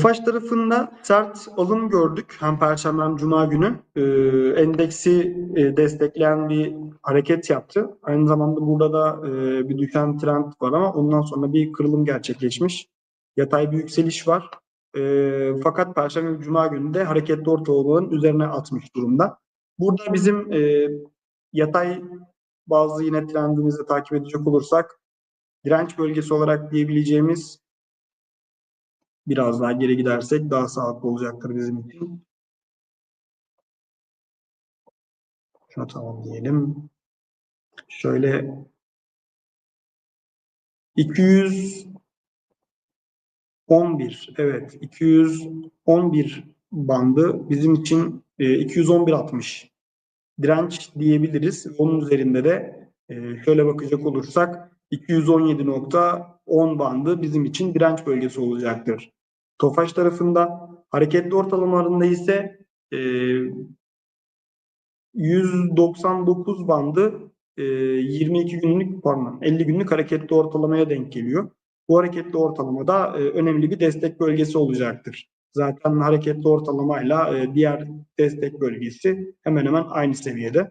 Faş tarafında sert alım gördük hem Perşembe hem Cuma günü. Ee, endeksi e, destekleyen bir hareket yaptı. Aynı zamanda burada da e, bir düşen trend var ama ondan sonra bir kırılım gerçekleşmiş. Yatay bir yükseliş var. E, fakat Perşembe ve Cuma günü de hareketli ortalamaların üzerine atmış durumda. Burada bizim e, yatay bazı yine trendimizi takip edecek olursak direnç bölgesi olarak diyebileceğimiz biraz daha geri gidersek daha sağlıklı olacaktır bizim için. Şunu tamam diyelim. Şöyle 211 evet 211 bandı bizim için e, 211.60 direnç diyebiliriz. Onun üzerinde de e, şöyle bakacak olursak 217.10 bandı bizim için direnç bölgesi olacaktır. Tofaş tarafında hareketli ortalamalarında ise e, 199 bandı e, 22 günlük pardon 50 günlük hareketli ortalamaya denk geliyor. Bu hareketli ortalamada e, önemli bir destek bölgesi olacaktır. Zaten hareketli ortalamayla e, diğer destek bölgesi hemen hemen aynı seviyede.